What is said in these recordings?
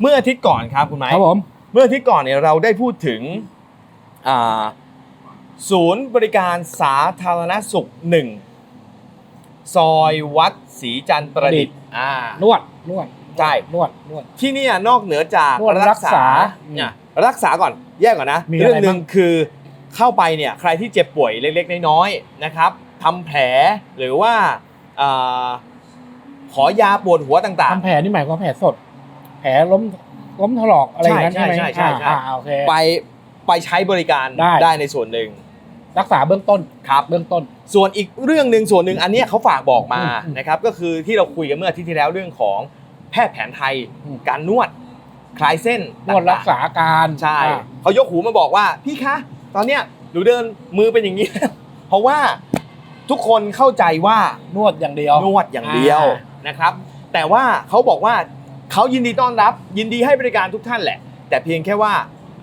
เมื่ออาทิตย์ก่อนครับคุณไม้ครับผมเมื่ออาทิตย์ก่อนเนี่ยเราได้พูดถึงอ่าศูนย์บริการสาธารณสุขหนึ่งซอยวัดศรีจันทร์ประดิษฐ์อ่านวดนวดใช่นวดนวดที่เนี่ยนอกเหนือจากนวดรัรักกษาษาเนี่ยรักษาก่อนแยกก่อนนะมีอะไรเรื่องหนึ่งบ้างคือเข้าไปเนี่ยใครที่เจ็บป่วยเล็กๆน้อยๆนะครับทำแผลหรือว่าอ่าขอยาปวดหัวต่างทำแผลนี่หมายความว่าแผลสด แผลล้มล้มถลอกอะไรอย่างนั้นใช่ใช่ไหมใช่ใช่ใช่ อ่าอ่าโอเคๆไปไปใช้บริการได้ในส่วนหนึ่งรักษาเบื้องต้นครับ เบื้องต้น ส่วนอีกเรื่องหนึ่งส่วนหนึ่งอันเนี้ยเขาฝากบอกมาอืมนะครับก็คือที่เราคุยกันเมื่ออาทิตย์ที่แล้วเรื่องของแพทย์แผนไทย อืม การนวดคลายเส้นนวดรักษาอาการใช่อ่า เขายกหูมาบอกว่าพี่คะ ตอนเนี้ยหนูเดินมือเป็นอย่างนี้ เพราะว่าทุกคนเข้าใจว่านวดอย่างเดียวนวดอย่างเดียวนะครับ แต่ว่าเขาบอกว่า เขายินดีต้อนรับยินดีให้บริการทุกท่านแหละ แต่เพียงแค่ว่า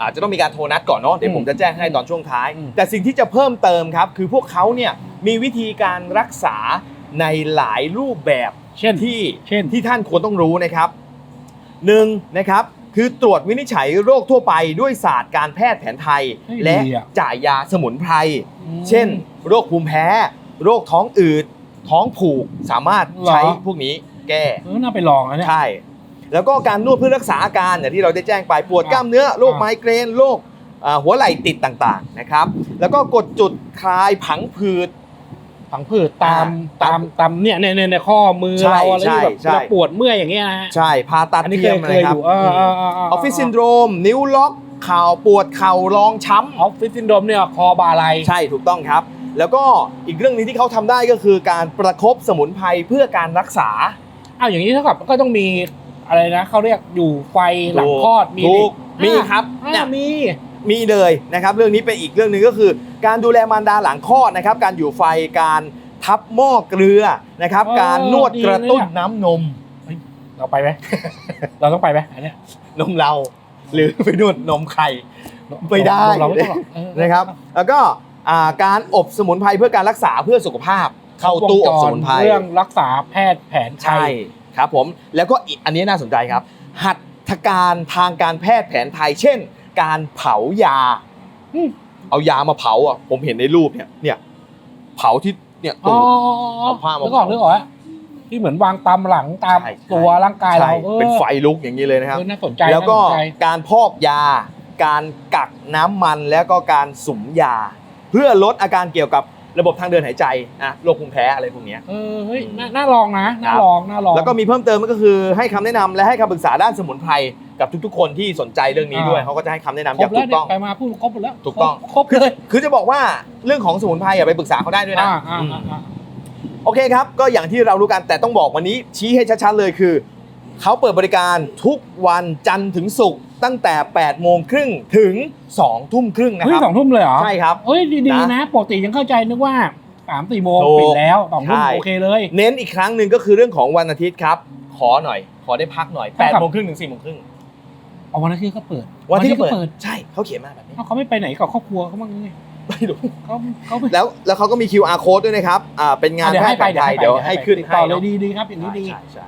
อาจจะต้องมีการโทรนัดก่อนเนาะเดี๋ยวผมจะแจ้งให้ตอนช่วงท้ายอืมแต่สิ่งที่จะเพิ่มเติมครับ คือพวกเขาเนี่ยมีวิธีการรักษาในหลายรูปแบบเช่นที่เช่นที่ท่านควรต้องรู้นะครับหนึ่งนะครับคือตรวจวินิจฉัยโรคทั่วไปด้วยศาสตร์การแพทย์แผนไทยเฮ้ยและดีอะจ่ายยาสมุนไพรอืมเช่น โรคภูมิแพ้ โรคท้องอืด ท้องผูกสามารถเหรอใช้พวกนี้แก้เออน่าไปลองนะเนี่ยใช่ แล้วก็การนวดเพื่อรักษาอาการอย่างที่เราได้แจ้งไปปวดอ่ากล้ามเนื้อโรคอ่าไมเกรนโรคอ่าหัวไหล่ติดต่างๆนะครับ แล้วก็กดจุดคลายผังผืดผังผืดตามอ่าตามตามเนี่ยเนี่ยเนี่ยในข้อมือใช่เราอะไรที่แบบใช่ใช่เราปวดเมื่อยอย่างเงี้ยนะฮะใช่ผ่าตัดอันนี้เคเทียยมเคนะยคอรับยู่เออเออเออออฟฟิศซินโดรม นิ้วล็อกเข่าปวดเข่ารองช้ำออฟฟิศซินโดรมเนี่ยคอบาไหลใช่ถูกต้องครับ แล้วก็อีกเรื่องหนึงที่เขาทำได้ก็คือการประคบสมุนไพรเพื่อการรักษาอ้าวอย่างนี้เท่ากับก็ต้องมี อะไรนะเขาเรียกอยู่ไฟหลังคลอดมีถูกนี่มีครับอ่าเนี่ยมีมีเลยนะครับ เรื่องนี้เป็นอีกเรื่องหนึ่งก็คือ การดูแลมารดาหลังคลอดนะครับ การอยู่ไฟการทับหม้อเกลือนะครับ การนวดกระตุ้นน้ำนมเราไปไหมเราต้องไปไหมอันเนี้ยนมเราหรือไปนวดนมไข่ไม่ได้เราไม่ต้องหรอกเออนะครับ แล้วก็อ่าการอบสมุนไพรเพื่อการรักษาเพื่อสุขภาพ เข้าตู้อบสมุนไพรเรื่องรักษาแพทย์แผนไทใช่ย ครับผมแล้วก็อีกอันนี้น่าสนใจครับ หัตถการทางการแพทย์แผนไทย เช่น การเผายาอืมเอายามาเผาอะผมเห็นในรูปเนี่ยเนี่ย เผาที่เนี่ยอ๋ตูอดเอาผ้ามานึกออกนึกออกฮะที่เหมือนวางตามหลังตามใช่ตัวร่างกายเราใช่ออเป็นไฟลุกอย่างนี้เลยนะครับเออน่าสนใจแล้วก็น่าสนใจการพอกยา การกักน้ำมันแล้วก็การสุมยา เพื่อลดอาการเกี่ยวกับ ระบบทางเดินหายใจอะโรคภูมิแพ้อะไรพวกเนี้ย เออเฮ้ยน่าน่าลองนะน่าครับลองน่าลอง แล้วก็มีเพิ่มเติมก็คือให้คำแนะนำและให้คำปรึกษาด้านสมุนไพรกับทุกๆ คนที่สนใจเรื่องนี้ด้วยอ่า เขาก็จะให้คำแนะนำคอรย่าบงแล้วถูกเนี่ต้องยไปมาพูดครบหมดแล้วถูกต้องครบเลยคือจะบอกว่าเรื่องของสมุนไพรอย่าไปปรึกษาเขาได้ด้วยนะอ่าอ่าอ่าอ่า โอเคครับ ก็อย่างที่เรารู้กันแต่ต้องบอกวันนี้ชี้ให้ชัดๆเลยคือ เขาเปิดบริการทุกวันจันทร์ถึงศุกร์ ตั้งแต่8โมงครึ่งถึง2ทุ่มครึ่งนะเฮ้คยรับ สองทุ่มเลยเหรอใช่ครับเฮ้ยดีๆนะนะปกติยังเข้าใจนึกว่าสามสี่โมงถูกปิดแล้วสองทุ่มใช่ โอเคเลย เน้นอีกครั้งหนึ่งก็คือเรื่องของวันอาทิตย์ครับ ขอหน่อย ขอได้พักหน่อยครับ8โมงครึ่งถึง4โมงครึ่งเอาวันอาทิตย์ก็เปิดวันอาที่ก็ก็เปิด ใช่เขาเขียนมาแบบนี้ เอ้าเขาไม่ไปไหนกับครอบครัวเขาบ้างไงไม่รู้ เขาเขาไปแล้วแล้วเขาก็มี QR code ด้วยนะครับ อ่า เป็นงานเดี๋ยวแพให้ทย์ไปแผนไทยเดี๋ยวให้ขึ้นติดให้ต่อเลยเนาะดีดีครับอย่างนี้ดี ใช่ใช่